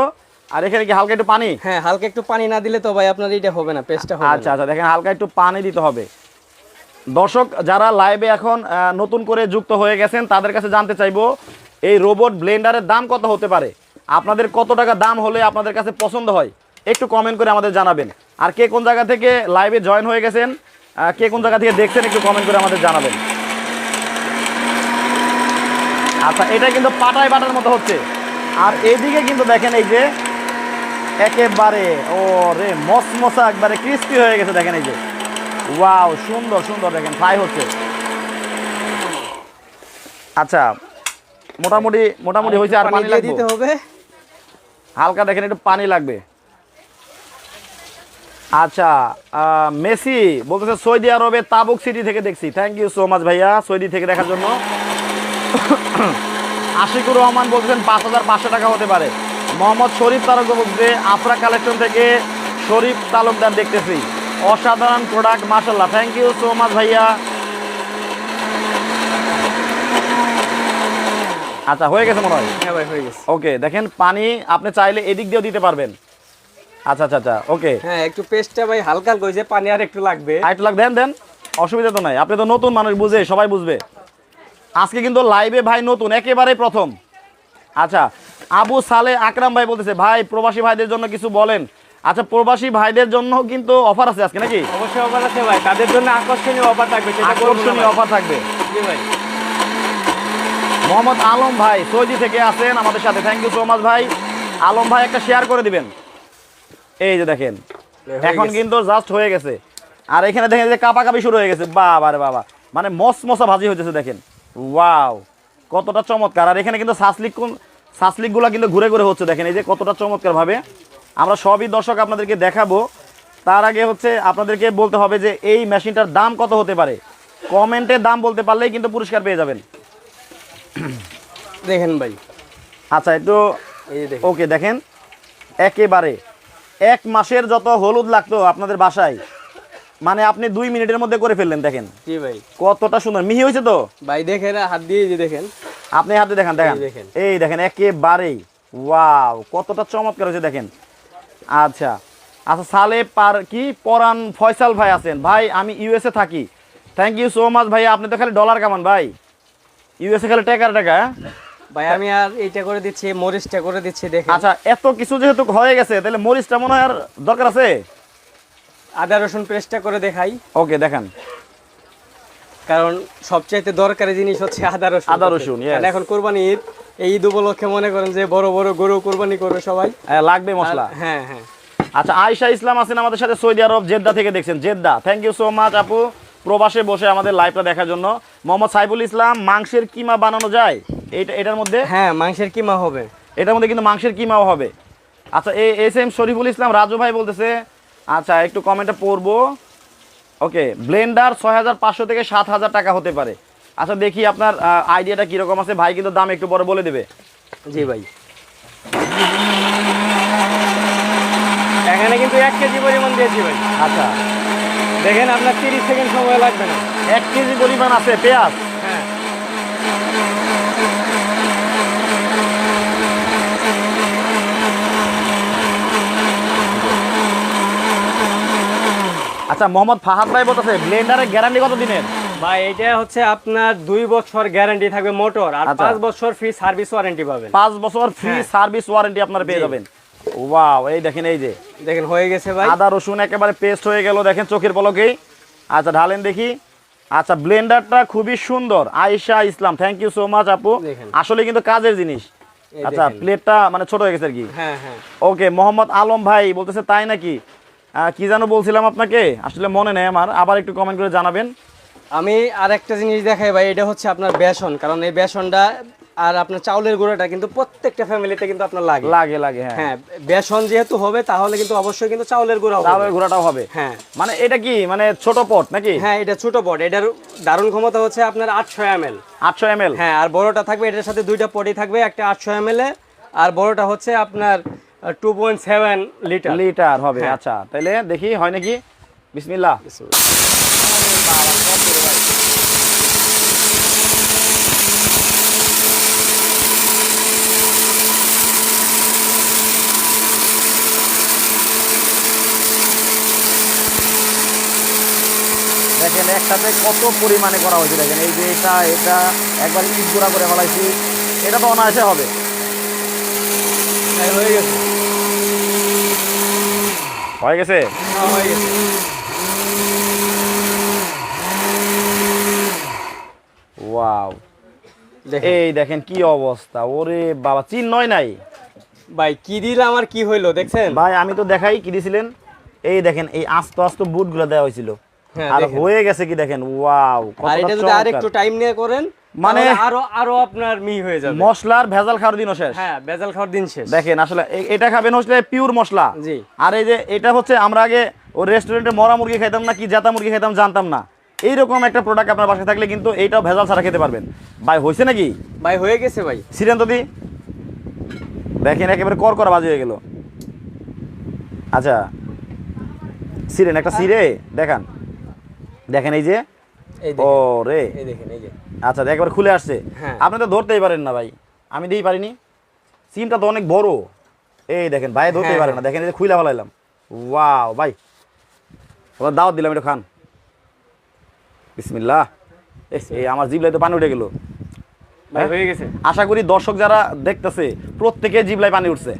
আর এখানে কি হালকা একটু পানি? হ্যাঁ হালকা একটু পানি না দিলে তো ভাই আপনার এটা হবে না পেস্টটা হবে আচ্ছা আচ্ছা দেখেন হালকা একটু পানি দিতে হবে। দর্শক যারা লাইভে এখন নতুন করে যুক্ত হয়ে গেছেন তাদের কাছে জানতে চাইব এই রোবট ব্লেন্ডারের দাম কত হতে পারে? আপনাদের কত টাকা দাম হলে আপনাদের কাছে পছন্দ হয় একটু কমেন্ট করে আমাদের জানাবেন। আর কে কোন জায়গা থেকে লাইভে জয়েন হয়ে গেছেন কে কোন জায়গা থেকে দেখছেন একটু কমেন্ট করে আমাদের জানাবেন। আচ্ছা এটা কিন্তু পাটায় বাটার মতো হচ্ছে। আর এইদিকে কিন্তু দেখেন এই যে একেবারে ও রে মসমসা একবারে ক্রিস্পি হয়ে গেছে দেখেন এই যে। ওয়াও সুন্দর সুন্দর দেখেন ফ্রাই হচ্ছে। আচ্ছা মোটামুটি মোটামুটি হয়েছে আর পানি দিতে হবে। হালকা দেখেন, একটু পানি লাগবে। আচ্ছা মেসি বলতেছে সৌদি আরবে তাবুক সিটি থেকে দেখছি। থ্যাংক ইউ সো মাচ ভাইয়া, সৌদি থেকে দেখার জন্য। আশিকুর রহমান বলছেন পাঁচ হাজার পাঁচশো টাকা হতে পারে। মোহাম্মদ শরীফ তালুকদার বলছে আফরা কালেকশন থেকে শরীফ তালুকদার দেখতেছি। অসাধারণ প্রোডাক্ট মাসাল্লাহ থ্যাংক ইউ সো মাচ ভাইয়া। আচ্ছা হয়ে গেছে মনে হয়? হ্যাঁ ভাই হয়ে গেছে। ওকে দেখেন পানি আপনি চাইলে এদিক দিয়েও দিতে পারবেন। আচ্ছা আচ্ছা আচ্ছা ওকে হ্যাঁ একটু পেস্টটা ভাই হালকা হালকা হয়েছে পানি আর একটু লাগবে। আরেকটু লাখ দেন দেন অসুবিধা তো নাই। আপনি তো নতুন মানুষ বুঝে সবাই বুঝবে। আজকে কিন্তু লাইভে ভাই নতুন একেবারে প্রথম। আচ্ছা আবু সালে আকরাম ভাই বলতেছে ভাই প্রবাসী ভাইদের জন্য কিছু বলেন। আচ্ছা প্রবাসী ভাইদের জন্য কিন্তু অফার আছে আজকে নাকি? অবশ্যই অফার আছে ভাই। তাদের জন্য আকর্ষণীয় অফার থাকবে আকর্ষণীয় অফার থাকবে। জি ভাই। মোহাম্মদ আলম ভাই সৌদি থেকে আছেন আমাদের সাথে। থ্যাংক ইউ সো মাচ ভাই। আলম ভাই একটা শেয়ার করে দিবেন। এই যে দেখেন এখন কিন্তু জাস্ট হয়ে গেছে। আর এখানে দেখেন যে কাপা কাপি শুরু হয়ে গেছে। বাবা রে বাবা। মানে মস মশা ভাজি হইতেছে দেখেন। ওয়াও কতটা চমৎকার। আর এখানে কিন্তু সাসলিক সাসলিকগুলো কিন্তু ঘুরে ঘুরে হচ্ছে দেখেন। এই যে কতটা চমৎকার ভাবে আমরা সবই দর্শক আপনাদেরকে দেখাবো। তার আগে হচ্ছে আপনাদেরকে বলতে হবে যে এই মেশিনটার দাম কত হতে পারে? কমেন্টে দাম বলতে পারলেই কিন্তু পুরস্কার পেয়ে যাবেন। দেখেন ভাই। আচ্ছা একটু ওকে দেখেন। একেবারে এক মাসের যত হলুদ লাগতো আপনাদের বাসায় মানে আপনি দুই মিনিটের মধ্যে করে ফেললেন দেখেন। জি ভাই। কতটা সুন্দর। মিহি হয়েছে তো? ভাই দেখেন হাত দিয়ে যে দেখেন। আপনি হাতে দেখেন দেখেন। এই দেখেন। এই দেখেন একেবারেই। ওয়াও কতটা চমৎকার হয়েছে দেখেন। আচ্ছা। আচ্ছা সালে পার কি? পরান ফয়সাল ভাই আছেন। ভাই আমি ইউএসএ থাকি। থ্যাংক ইউ সো মাচ ভাই। আপনি তো খালি ডলার কামান ভাই। ইউএসএ খালি টাকার টাকা? হ্যাঁ? ভাই আমি আর এইটা করে দিচ্ছি মরিচটা করে দিচ্ছি দেখেন। আচ্ছা এত কিছু যেহেতু হয়ে গেছে তাহলে মরিচটা মনে হয় আর দরকার আছে? আদা রসুন পেস্টটা করে দেখাই। ওকে দেখেন। কারণ সবচাইতে দরকারি জিনিস হচ্ছে আদা রসুন। আদা রসুন. এখন কোরবানি ঈদ এই ঈদ উপলক্ষে মনে করেন যে বড় বড় গরু কোরবানি করবে সবাই। লাগবে মশলা? হ্যাঁ হ্যাঁ। আচ্ছা আয়শা ইসলাম আছেন আমাদের সাথে সৌদি আরব জেদ্দা থেকে দেখছেন। Jeddah thank you so much আপু। প্রবাসে বসে আমাদের লাইভটা দেখার জন্য। মোহাম্মদ সাইফুল ইসলাম মাংসের কিমা বানানো যায়? এইটা এটার মধ্যে? হ্যাঁ মাংসের কিমা হবে। এটার মধ্যে কিন্তু মাংসের কিমাও হবে। আচ্ছা এই এস এম শরীফুল ইসলাম রাজু ভাই বলতেছে। আচ্ছা একটু কমেন্টে পড়ব। ওকে ব্লেন্ডার ছয় হাজার পাঁচশো থেকে সাত হাজার টাকা হতে পারে। আচ্ছা দেখি আপনার আইডিয়াটা কীরকম আছে। ভাই কিন্তু দাম একটু বড় বলে দেবে। জি ভাই। এখানে কিন্তু এক কেজি পরিমাণ দিয়েছি ভাই। আচ্ছা। দেখেন আপনার তিরিশ সেকেন্ড সময় লাগবে না এক কেজি পরিমাণ আছে পেঁয়াজ হ্যাঁ আচ্ছা মোহাম্মদ ফাহাদ ভাই বলতেছে ব্লেন্ডারের গ্যারান্টি কত দিনের ভাই এটা হচ্ছে আপনার দুই বছর গ্যারান্টি থাকবে মোটর আর আচ্ছা। পাঁচ বছর ফ্রি সার্ভিস ওয়ারেন্টি পাবেন পাঁচ বছর ফ্রি। সার্ভিস ওয়ারেন্টি আপনারা পেয়ে। যাবেন ওয়াও এই দেখেন এই যে। দেখেন হয়ে গেছে ভাই। আদা রসুন একেবারে পেস্ট হয়ে গেল দেখেন চোখের পলকেই আচ্ছা ঢালেন দেখি। আচ্ছা ব্লেন্ডারটা খুবই সুন্দর। Ayesha Islam thank you so much আপু। আসলে কিন্তু কাজের জিনিস। আচ্ছা প্লেটটা মানে ছোট হয়ে গেছে আর কি। হ্যাঁ হ্যাঁ। ওকে মোহাম্মদ আলম ভাই বলতেছে তাই নাকি? কি যেন বলছিলাম আপনাকে? আসলে মনে নেই আমার। আবার একটু কমেন্ট করে জানাবেন। আমি আর একটা জিনিস দেখাই ভাই এটা হচ্ছে আপনার বেসন। কারণ এই বেসনটা আর আপনার চাউলের গুঁড়োটা কিন্তু প্রত্যেকটা ফ্যামিলিতে কিন্তু আপনার লাগে। লাগে লাগে হ্যাঁ। হ্যাঁ বেসন যেহেতু হবে তাহলে কিন্তু অবশ্যই কিন্তু চাউলের গুঁড়া হবে। চাউলের ঘোড়াটাও হবে। হ্যাঁ। মানে এটা কি? মানে ছোট পট নাকি? হ্যাঁ এটা ছোট পট। এটার দারুণ ক্ষমতা হচ্ছে আপনার আটশো এম এল আটশো এম এল হ্যাঁ আর বড়টা থাকবে এটার সাথে দুইটা পটই থাকবে একটা আটশো এম আর বড়টা হচ্ছে আপনার two point seven litre. Litre হবে হ্যাঁ। আচ্ছা। তাহলে দেখি হয় নাকি? বিসমিল্লাহ। দেখেন একসাথে কত পরিমাণে করা হয়েছে দেখেন। এই যে এটা এটা একবার ইট গুঁড়া করে ফেলাইছি এটা তো অনায়াসে হবে। হ্যাঁ, গেছে। হয়ে গেছে? হ্যাঁ, গেছে। ওয়াও। এই দেখেন কি অবস্থা। ওরে বাবা চিন নয় নাই। ভাই কি দিলাম আর কি হইল দেখছেন? ভাই আমি তো দেখাই কি দিছিলেন। এই দেখেন এই আস্ত আস্ত বুটগুলো দেওয়া হয়েছিল। হ্যাঁ, আর হয়ে গেছে কি দেখেন? ওয়াও আর এটা যদি আর একটু টাইম নিয়ে করেন মানে- আরও আরও আপনার মি হয়ে যাবে। মশলার ভেজাল খাওয়ার দিনও শেষ। হ্যাঁ বেজাল খাওয়ার দিন শেষ। দেখেন আসলে এটা খাবেন হচ্ছে পিওর মশলা। জি। আর এই যে এটা হচ্ছে আমরা আগে ওই রেস্টুরেন্টে মরা মুরগি খাইতাম না কি জাতা মুরগি খাইতাম জানতাম না। এইরকম একটা প্রোডাক্ট আপনার বাসায় থাকলে কিন্তু এইটাও ভেজাল ছাড়া খেতে পারবেন। ভাই হয়েছে নাকি? ভাই হয়ে গেছে ভাই। সিরেন দি। দেখেন একেবারে কর করা বাজে হয়ে গেল। আচ্ছা সিরেন একটা সিরে দেখান। দেখেন এই যে? ও দেখেন। রে এই দেখেন এই যে। আচ্ছা একবার খুলে আসছে। হ্যাঁ। আপনি তো ধরতেই পারেন না ভাই। আমি দিই পারিনি। সিমটা তো অনেক বড়। এই দেখেন ভাই ধরতেই হ্যাঁ, পারে না। দেখেন এই যে খুলে ফেলাইলাম। ওয়াও ভাই। ওরা দাওয়াত দিলাম এটা খান। বিসমিল্লাহ। এই আমার জিবলাই তো পানি উঠে গেল। ভাই হয়ে? গেছে। আশা করি দর্শক যারা দেখতেছে প্রত্যেকে জিবলাই পানি উঠছে।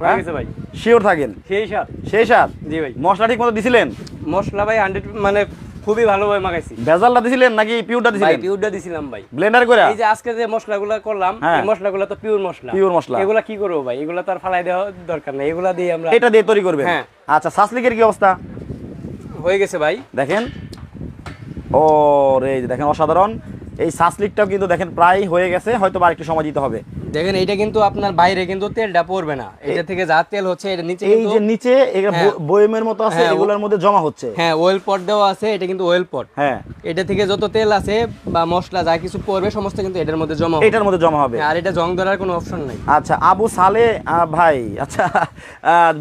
হয়ে গেছে ভাই। শিওর থাকেন। সেই সার। সেই সাথ জি ভাই। মশলা ঠিক মতো দিছিলেন? মশলা ভাই হান্ড্রেড মানে খুবই ভালোভাবে মাখাইছি। ভেজালটা দিছিলেন নাকি পিউরটা দিছিলেন? ভাই পিউরটা দিছিলাম ভাই। ব্লেন্ডার করে এই যে আজকে যে মশলাগুলো করলাম হ্যাঁ। এই মশলাগুলো তো পিওর মশলা। Pure মশলা। এগুলা কি করব ভাই? এগুলা তো আর ফালাই দেওয়া দরকার নেই। এগুলা দিয়ে আমরা এটা দিয়ে তৈরি করবেন? হ্যাঁ। আচ্ছা সাসলিকের কি অবস্থা? হয়ে গেছে ভাই। দেখেন। ও রে এই যে দেখেন অসাধারণ। এই সাসলিকটাও কিন্তু দেখেন প্রায় হয়ে গেছে হয়তো বা একটু সময় দিতে হবে। দেখেন এটা কিন্তু আপনার বাইরে কিন্তু তেলটা পড়বে না। এটা থেকে যা তেল হচ্ছে এটা নিচে এই যে নিচে হ্যাঁ। বয়মের মতো আছে হ্যাঁ, এগুলোর মধ্যে জমা হচ্ছে। হ্যাঁ ওয়েল পট দেওয়া আছে এটা কিন্তু ওয়েল পট হ্যাঁ। এটা থেকে যত তেল আছে বা মশলা যা কিছু পড়বে সমস্ত কিন্তু এটার মধ্যে জমা হবে। এটার মধ্যে জমা হবে। আর এটা জং ধরার কোনো অপশন নাই। আচ্ছা আবু সালে ভাই আচ্ছা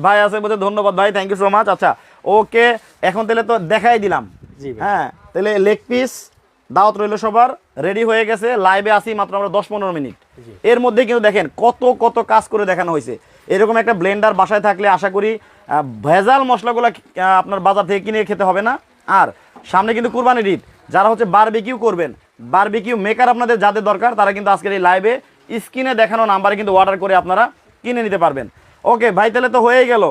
ভাই আছে বলতে ধন্যবাদ ভাই থ্যাংক ইউ সো মাচ আচ্ছা ওকে এখন তাহলে তো দেখাই দিলাম। জি হ্যাঁ তাহলে লেগ পিস দাওয়াত রইল সবার রেডি হয়ে গেছে লাইভে আসি মাত্র আমরা দশ পনেরো মিনিট। এর মধ্যে কিন্তু দেখেন কত কত কাজ করে দেখানো হয়েছে। এরকম একটা ব্লেন্ডার বাসায় থাকলে আশা করি ভেজাল মশলাগুলো আপনার বাজার থেকে কিনে খেতে হবে না। আর সামনে কিন্তু কুরবানির ঈদ। যারা হচ্ছে বারবিকিউ করবেন বারবিকিউ মেকার আপনাদের যাদের দরকার তারা কিন্তু আজকের এই লাইভে স্ক্রিনে দেখানো নাম্বারে কিন্তু অর্ডার করে আপনারা কিনে নিতে পারবেন। ওকে ভাই তাহলে তো হয়েই গেল।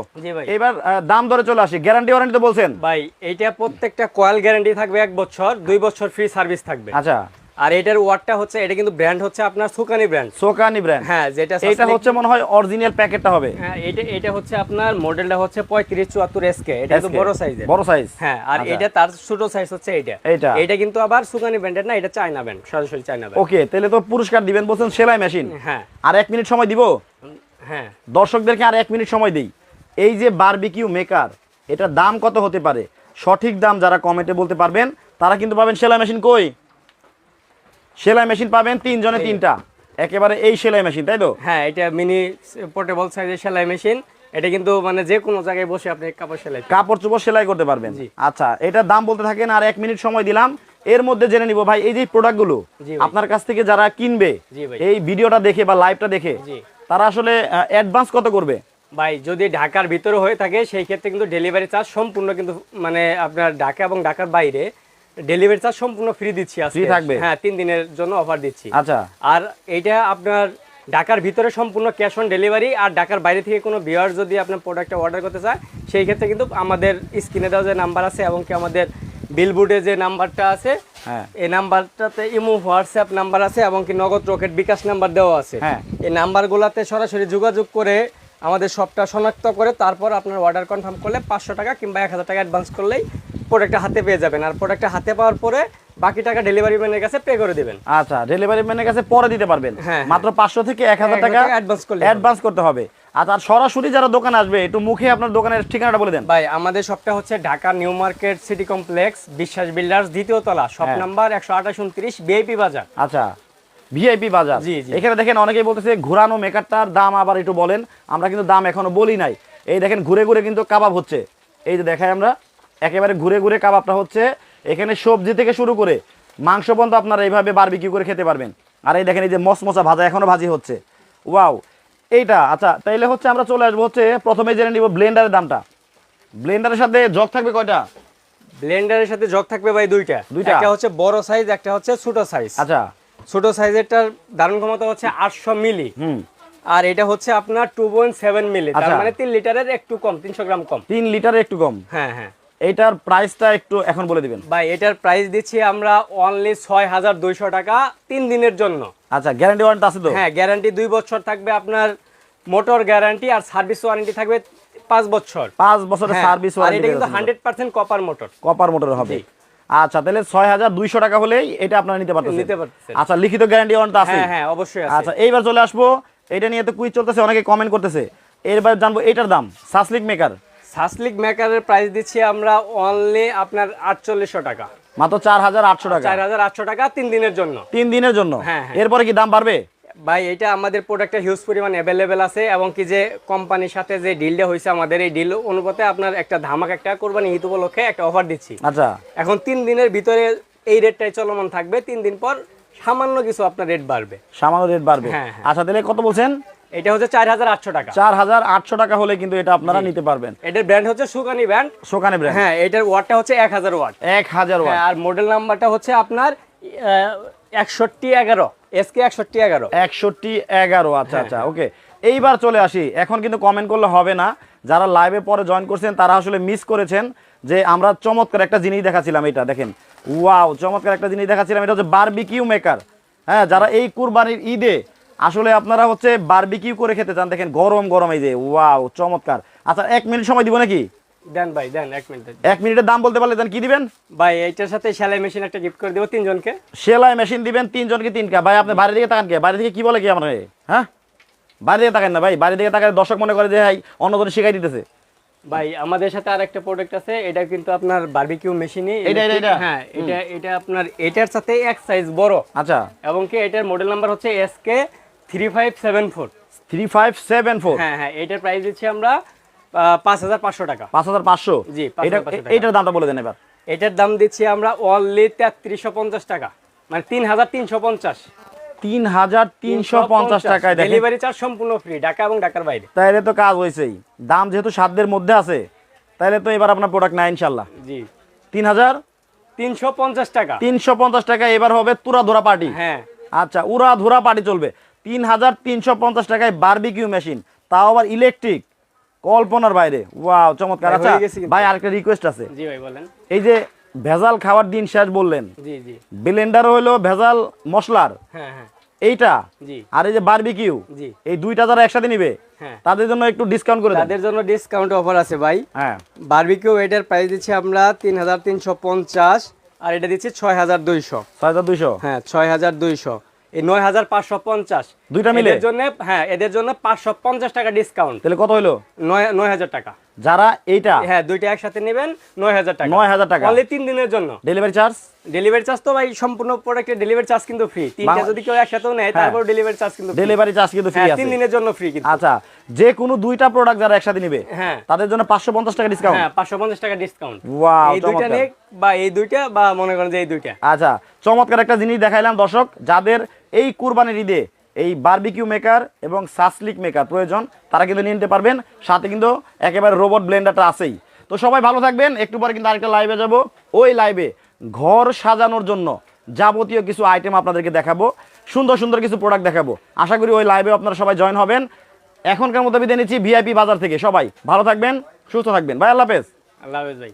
এবার দাম ধরে চলে আসি। গ্যারান্টি ওয়ারেন্টি তো বলছেন? ভাই এইটা প্রত্যেকটা কয়েল গ্যারান্টি থাকবে এক বছর দুই বছর ফ্রি সার্ভিস থাকবে। আচ্ছা। আর এটার ওয়াটটা হচ্ছে এটা কিন্তু ব্র্যান্ড হচ্ছে আপনার সুকানি ব্র্যান্ড সোকানি ব্র্যান্ড হ্যাঁ যেটা Saslik- হচ্ছে মনে হয় অরিজিনাল প্যাকেটটা হবে। হ্যাঁ এটা এটা হচ্ছে আপনার মডেলটা হচ্ছে পঁয়ত্রিশ চুয়াত্তর এসকে এটা কিন্তু বড় সাইজের বড় সাইজ হ্যাঁ আর আচ্ছা। এটা তার ছোট সাইজ হচ্ছে এটা এইটা। এটা কিন্তু আবার সুকানি ব্র্যান্ডের না এটা চায়না ব্র্যান্ড সরাসরি চায়না ব্র্যান্ড ওকে তাহলে তো পুরস্কার দিবেন বলছেন সেলাই মেশিন হ্যাঁ। আর এক মিনিট সময় দিব? হ্যাঁ। দর্শকদেরকে আর এক মিনিট সময় দিই। এই যে বারবিকিউ মেকার এটার দাম কত হতে পারে? সঠিক দাম যারা কমেন্টে বলতে পারবেন তারা কিন্তু পাবেন সেলাই মেশিন কই? সেলাই মেশিন পাবেন তিনজনে তিনটা। একেবারে এই সেলাই মেশিন তাই তো? হ্যাঁ এটা মিনি পোর্টেবল সাইজের সেলাই মেশিন এটা কিন্তু মানে যে কোনো জায়গায় বসে আপনি কাপড় সেলাই কাপড় চোপড় সেলাই করতে পারবেন। আচ্ছা এটার দাম বলতে থাকেন আর এক মিনিট সময় দিলাম। এর মধ্যে জেনে নিব ভাই এই যে প্রোডাক্টগুলো আপনার কাছ থেকে যারা কিনবে। এই ভিডিওটা দেখে বা লাইভটা দেখে। তারা আসলে অ্যাডভান্স কত করবে? ভাই যদি ঢাকার ভিতরে হয়ে থাকে সেই ক্ষেত্রে কিন্তু ডেলিভারি চার্জ সম্পূর্ণ কিন্তু মানে আপনার ঢাকা এবং ঢাকার বাইরে ডেলিভারি চার্জ সম্পূর্ণ ফ্রি দিচ্ছি আজকে। থাকবে? হ্যাঁ তিন দিনের জন্য অফার দিচ্ছি। আচ্ছা। আর এটা আপনার ঢাকার ভিতরে সম্পূর্ণ ক্যাশ অন ডেলিভারি আর ঢাকার বাইরে থেকে কোনো বিয়ার যদি আপনার প্রোডাক্টটা অর্ডার করতে চায় সেই ক্ষেত্রে কিন্তু আমাদের স্ক্রিনে দেওয়া যে নাম্বার আছে এবং কি আমাদের বিলবোর্ডে যে নাম্বারটা আছে হ্যাঁ। এই নাম্বারটাতে ইমো হোয়াটসঅ্যাপ নাম্বার আছে এবং কি নগদ রকেট বিকাশ নাম্বার দেওয়া আছে। হ্যাঁ। এই নাম্বারগুলোতে সরাসরি যোগাযোগ করে আমাদের সবটা শনাক্ত করে তারপর আপনার অর্ডার কনফার্ম করলে পাঁচশো টাকা কিংবা এক হাজার টাকা অ্যাডভান্স করলেই প্রোডাক্টটা হাতে পেয়ে যাবেন। আর প্রোডাক্টটা হাতে পাওয়ার পরে বাকি টাকা ডেলিভারি ম্যানের কাছে পে করে দেবেন। আচ্ছা ডেলিভারি ম্যানের কাছে পরে দিতে পারবেন। হ্যাঁ, মাত্র পাঁচশো থেকে এক হাজার টাকা অ্যাডভান্স করতে হবে। আর সরাসরি যারা দোকান আসবে একটু মুখে আপনার দোকানের ঠিকানাটা বলে দেন। ভাই আমাদের শপটা হচ্ছে Dhaka new market city complex Biswas builders দ্বিতীয় তলা শপ হ্যাঁ। নাম্বার একশো আঠাশ উনত্রিশ বিআইপি বাজার। আচ্ছা ভিআইপি বাজার। জি, জি। এখানে দেখেন অনেকেই বলতেছে ঘুরানো মেকারটার দাম আবার একটু বলেন আমরা কিন্তু দাম এখনও বলি নাই। এই দেখেন ঘুরে ঘুরে কিন্তু কাবাব হচ্ছে। এই যে দেখাই আমরা একেবারে ঘুরে ঘুরে কাবাবটা হচ্ছে। এখানে সবজি থেকে শুরু করে মাংস পর্যন্ত আপনারা এইভাবে বারবিকিউ করে খেতে পারবেন। আর এই দেখেন এই যে মসমসা ভাজা এখনও ভাজি হচ্ছে। ওয়াও এইটা আচ্ছা তাইলে হচ্ছে আমরা চলে আসব হচ্ছে প্রথমে জেনে নিব ব্লেন্ডারের দামটা। ব্লেন্ডারের সাথে জগ থাকবে কয়টা? ব্লেন্ডারের সাথে জগ থাকবে ভাই দুইটা। দুইটা? একটা হচ্ছে বড় সাইজ একটা হচ্ছে ছোট সাইজ আচ্ছা। ছোট সাইজেরটার ধারণ ক্ষমতা হচ্ছে আটশো মিলি। হুম। আর এটা হচ্ছে আপনার টু পয়েন্ট সেভেন মিলি। তার আচ্ছা। মানে তিন লিটারের একটু কম তিনশো গ্রাম কম। তিন লিটারে একটু কম? হ্যাঁ হ্যাঁ। এইটার প্রাইসটা একটু এখন বলে দিবেন। ভাই এটার প্রাইস দিচ্ছি আমরা অনলি ছয় হাজার দুইশো টাকা তিন দিনের জন্য। আচ্ছা গ্যারান্টি ওয়ারেন্টি আছে তো? হ্যাঁ গ্যারান্টি দুই বছর থাকবে আপনার মোটর গ্যারান্টি আর সার্ভিস ওয়ারেন্টি থাকবে পাঁচ বছর। পাঁচ বছরের হ্যাঁ, সার্ভিস আর এটা কিন্তু hundred percent copper motor copper motor হবে। আচ্ছা তাহলে ছয় হাজার দুইশো টাকা হলেই এটা আপনারা নিতে পারতেছেন। নিতে পারতেছেন। আচ্ছা লিখিত গ্যারান্টি ওয়ারেন্টি আছে? হ্যাঁ হ্যাঁ অবশ্যই আছে। আচ্ছা এইবার চলে আসব। এটা নিয়ে তো কুইজ চলতেছে অনেকে কমেন্ট করতেছে। এরবার জানব এটার দাম। সাসলিক মেকার সাসলিক মেকারের প্রাইস দিচ্ছি আমরা অনলি আপনার আটচল্লিশশো টাকা। মাত্র চার হাজার আটশো টাকা। চার হাজার আটশো টাকা তিন দিনের জন্য। তিন দিনের জন্য? হ্যাঁ, হ্যাঁ। এরপরে কি দাম বাড়বে? ভাই এটা আমাদের প্রোডাক্টটা হিউজ পরিমাণ অ্যাভেলেবেল আছে এবং কি যে কোম্পানির সাথে যে ডিলটা হয়েছে আমাদের এই ডিল অনুপাতে আপনার একটা ধামাক একটা কোরবানি ঈদ উপলক্ষে একটা অফার দিচ্ছি। আচ্ছা। এখন তিন দিনের ভিতরে এই রেটটাই চলমান থাকবে তিন দিন পর সামান্য কিছু আপনার রেট বাড়বে। সামান্য রেট বাড়বে। হ্যাঁ, হ্যাঁ। আচ্ছা তাহলে কত বলছেন? এটা হচ্ছে চার হাজার আটশো টাকা। চার হাজার আটশো টাকা হলে কিন্তু এটা আপনারা নিতে পারবেন। এটার ব্র্যান্ড হচ্ছে সুকানি ব্র্যান্ড সোকানে ব্র্যান্ড হ্যাঁ এটার ওয়াটটা হচ্ছে এক হাজার ওয়াট এক হাজার হ্যাঁ, আর মডেল নাম্বারটা হচ্ছে আপনার একষট্টি এগারো এসকে একষট্টি এগারো। একষট্টি এগারো হ্যাঁ, আচ্ছা আচ্ছা ওকে। এইবার চলে আসি। এখন কিন্তু কমেন্ট করলে হবে না। যারা লাইভে পরে জয়েন করছেন তারা আসলে মিস করেছেন যে আমরা চমৎকার একটা জিনিস দেখাছিলাম এটা দেখেন। ওয়াও চমৎকার একটা জিনিস দেখাছিলাম। এটা হচ্ছে বারবিকিউ মেকার হ্যাঁ যারা এই কুরবানির ঈদে আসলে আপনারা হচ্ছে বারবিকিউ করে খেতে চান দেখেন গরম গরম এই যে ওয়াও চমৎকার। আচ্ছা এক মিনিট সময় দিব নাকি? দেন ভাই দেন এক মিনিট। এক মিনিটের দাম বলতে পারলে দেন কি দিবেন? ভাই এইটার সাথে সেলাই মেশিন একটা গিফট করে দেবো তিনজনকে। সেলাই মেশিন দিবেন তিনজনকে তিনটা ভাই আপনি দিকে তাকান কে? বাইরে দিকে কি বলে কি আমরা হ্যাঁ? দিকে তাকান না ভাই বাইরে দিকে তাকালে দর্শক মনে করে যে ভাই অন্যজন শিখাই দিতেছে। ভাই আমাদের সাথে আর একটা প্রোডাক্ট আছে এটা কিন্তু আপনার বারবিকিউ মেশিনই এটা, এটা, এটা? হ্যাঁ এটা এটা আপনার এটার সাথে এক সাইজ বড়। আচ্ছা। এবং কি এটার মডেল নাম্বার হচ্ছে SK three five seven four. Three five seven four? হ্যাঁ হ্যাঁ এটার প্রাইস দিচ্ছি আমরা পাঁচ হাজার পাঁচশো টাকা। পাঁচ হাজার পাঁচশো? জি, এটা 5,500 টাকা। এইটার দামটা বলে দেন এবার। এটার দাম দিচ্ছি আমরা অনলি তেত্রিশশো পঞ্চাশ টাকা। মানে তিন হাজার তিনশো পঞ্চাশ। তিন হাজার তিনশো পঞ্চাশ। টাকায় ডেলিভারি চার্জ সম্পূর্ণ ফ্রি ঢাকা এবং ঢাকার বাইরে। তাইলে তো কাজ হয়েছেই দাম যেহেতু সাধ্যের মধ্যে আছে তাইলে তো এবার আপনার প্রোডাক্ট নাই ইনশাল্লাহ জি। তিন হাজার তিনশো পঞ্চাশ টাকা। তিনশো পঞ্চাশ টাকা এবার হবে তুরা ধরা পার্টি হ্যাঁ। আচ্ছা উরা ধুরা পার্টি চলবে। তিন হাজার তিনশো পঞ্চাশ টাকায় বারবিকিউ মেশিন। তাও আবার ইলেকট্রিক। কল্পনার বাইরে। ওয়াও চমৎকার। আচ্ছা হয়ে। ভাই আরেকটা রিকোয়েস্ট আছে। জি ভাই বলেন। এই যে ভেজাল খাওয়ার দিন শেষ বললেন। জি জি। ব্লেন্ডার হইল ভেজাল মশলার। হ্যাঁ হ্যাঁ। এইটা? জি। আর এই যে বারবিকিউ? জি। এই দুইটা যারা একসাথে নিবে হ্যাঁ। তাদের জন্য একটু ডিসকাউন্ট করে তাদের জন্য ডিসকাউন্ট অফার আছে ভাই। হ্যাঁ। বারবিকিউ এটার প্রাইস দিচ্ছি আমরা তিন হাজার তিনশো পঞ্চাশ আর এটা দিচ্ছি ছয় হাজার দুইশো। ছয় হাজার দুইশো? হ্যাঁ ছয় হাজার দুইশো। এই নয় হাজার পাঁচশো পঞ্চাশ। দুইটা মিলে? এদের জন্য হ্যাঁ এদের জন্য পাঁচশো পঞ্চাশ টাকা ডিসকাউন্ট তাহলে কত হলো নয় নয় হাজার টাকা। যারা এইটা? হ্যাঁ দুইটা একসাথে নেবেন নয় হাজার টাকা। নয় হাজার টাকা। অনলি তিন দিনের জন্য। ডেলিভারি চার্জ ডেলিভারি চার্জ তো ভাই সম্পূর্ণ প্রোডাক্টের ডেলিভারি চার্জ কিন্তু ফ্রি তিনটা যদি কেউ একসাথেও নেয়। তারপর ডেলিভারি চার্জ কিন্তু ডেলিভারি চার্জ কিন্তু ফ্রি হ্যাঁ আছে। তিন দিনের জন্য ফ্রি কিন্তু। আচ্ছা যে কোনো দুইটা প্রোডাক্ট যারা একসাথে নিবে হ্যাঁ। তাদের জন্য পাঁচশো পঞ্চাশ টাকা ডিসকাউন্ট হ্যাঁ পাঁচশো পঞ্চাশ টাকা ডিসকাউন্ট ওয়াও এই দুইটা নিয়ে বা এই দুইটা বা মনে করেন যে এই দুইটা। আচ্ছা চমৎকার একটা জিনিস দেখাইলাম দর্শক যাদের এই কুরবানির ঈদে এই বারবিকিউ মেকার এবং সাসলিক মেকার প্রয়োজন, তারা কিন্তু নিয়ে নিতে পারবেন। সাথে কিন্তু একেবারে রোবট ব্লেন্ডারটা আছেই। তো সবাই ভালো থাকবেন, একটু পরে কিন্তু আরেকটা লাইভে যাব। ওই লাইভে ঘর সাজানোর জন্য যাবতীয় কিছু আইটেম আপনাদেরকে দেখাবো, সুন্দর সুন্দর কিছু প্রোডাক্ট দেখাবো। আশা করি ওই লাইভে আপনারা সবাই জয়েন হবেন। এখনকার মতো বিদায় নিচ্ছি ভিআইপি বাজার থেকে। সবাই ভালো থাকবেন, সুস্থ থাকবেন। ভাই, আল্লাহ হাফেজ। আল্লাহ হাফেজ ভাই।